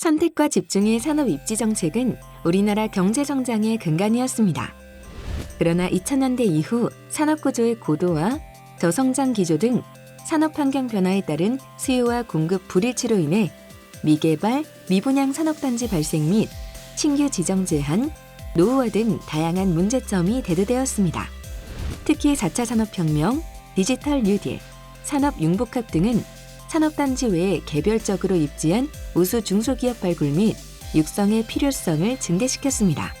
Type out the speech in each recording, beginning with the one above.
선택과 집중의 산업 입지 정책은 우리나라 경제 성장의 근간이었습니다. 그러나 2000년대 이후 산업 구조의 고도화, 저성장 기조 등 산업 환경 변화에 따른 수요와 공급 불일치로 인해 미개발, 미분양 산업단지 발생 및 신규 지정 제한, 노후화 등 다양한 문제점이 대두되었습니다. 특히 4차 산업혁명, 디지털 뉴딜, 산업 융복합 등은 산업단지 외에 개별적으로 입지한 우수 중소기업 발굴 및 육성의 필요성을 증대시켰습니다.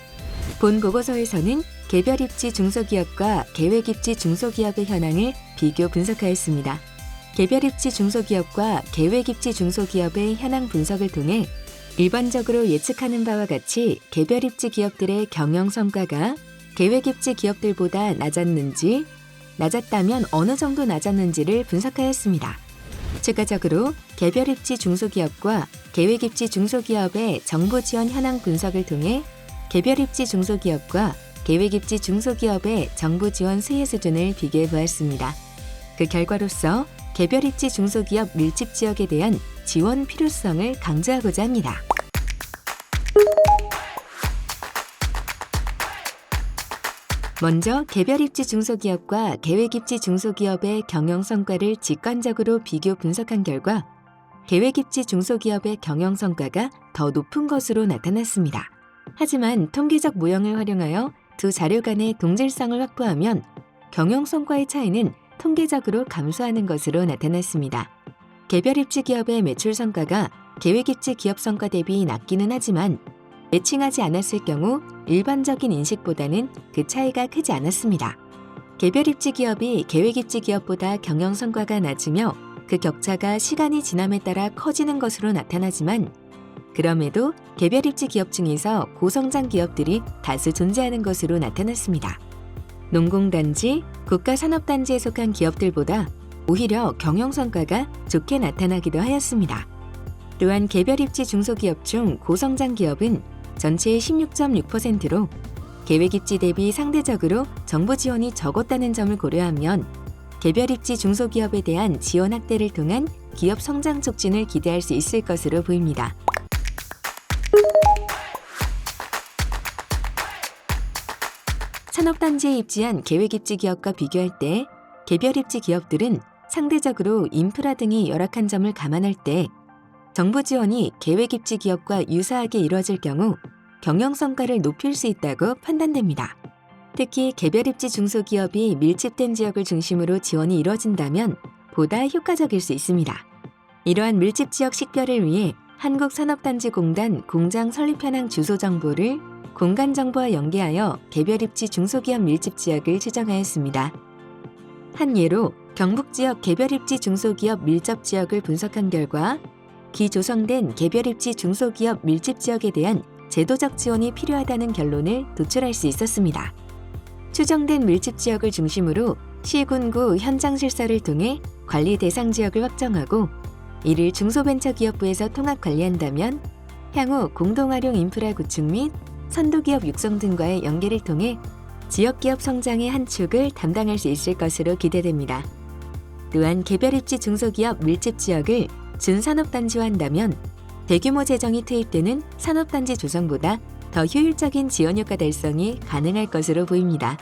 본 보고서에서는 개별 입지 중소기업과 계획 입지 중소기업의 현황을 비교 분석하였습니다. 개별 입지 중소기업과 계획 입지 중소기업의 현황 분석을 통해 일반적으로 예측하는 바와 같이 개별 입지 기업들의 경영 성과가 계획 입지 기업들보다 낮았는지, 낮았다면 어느 정도 낮았는지를 분석하였습니다. 추가적으로 개별 입지 중소기업과 계획 입지 중소기업의 정부 지원 현황 분석을 통해 개별 입지 중소기업과 계획 입지 중소기업의 정부 지원 수혜 수준을 비교해 보았습니다. 그 결과로서 개별 입지 중소기업 밀집 지역에 대한 지원 필요성을 강조하고자 합니다. 먼저 개별 입지 중소기업과 계획 입지 중소기업의 경영 성과를 직관적으로 비교 분석한 결과 계획 입지 중소기업의 경영 성과가 더 높은 것으로 나타났습니다. 하지만 통계적 모형을 활용하여 두 자료 간의 동질성을 확보하면 경영 성과의 차이는 통계적으로 감소하는 것으로 나타났습니다. 개별 입지 기업의 매출 성과가 계획 입지 기업 성과 대비 낮기는 하지만 매칭하지 않았을 경우 일반적인 인식보다는 그 차이가 크지 않았습니다. 개별 입지 기업이 계획 입지 기업보다 경영 성과가 낮으며 그 격차가 시간이 지남에 따라 커지는 것으로 나타나지만 그럼에도 개별 입지 기업 중에서 고성장 기업들이 다수 존재하는 것으로 나타났습니다. 농공단지, 국가산업단지에 속한 기업들보다 오히려 경영 성과가 좋게 나타나기도 하였습니다. 또한 개별 입지 중소기업 중 고성장 기업은 전체의 16.6%로 계획 입지 대비 상대적으로 정부 지원이 적었다는 점을 고려하면 개별 입지 중소기업에 대한 지원 확대를 통한 기업 성장 촉진을 기대할 수 있을 것으로 보입니다. 산업단지에 입지한 계획 입지 기업과 비교할 때 개별 입지 기업들은 상대적으로 인프라 등이 열악한 점을 감안할 때 정부 지원이 계획 입지 기업과 유사하게 이루어질 경우 경영 성과를 높일 수 있다고 판단됩니다. 특히 개별 입지 중소기업이 밀집된 지역을 중심으로 지원이 이루어진다면 보다 효과적일 수 있습니다. 이러한 밀집 지역 식별을 위해 한국산업단지공단 공장 설립 현황 주소 정보를 공간 정보와 연계하여 개별 입지 중소기업 밀집 지역을 지정하였습니다. 한 예로 경북 지역 개별 입지 중소기업 밀접 지역을 분석한 결과 기조성된 개별 입지 중소기업 밀집 지역에 대한 제도적 지원이 필요하다는 결론을 도출할 수 있었습니다. 추정된 밀집 지역을 중심으로 시군구 현장 실사를 통해 관리 대상 지역을 확정하고 이를 중소벤처기업부에서 통합 관리한다면 향후 공동활용 인프라 구축 및 선도기업 육성 등과의 연계를 통해 지역기업 성장의 한 축을 담당할 수 있을 것으로 기대됩니다. 또한 개별 입지 중소기업 밀집 지역을 준산업단지화 한다면 대규모 재정이 투입되는 산업단지 조성보다 더 효율적인 지원 효과 달성이 가능할 것으로 보입니다.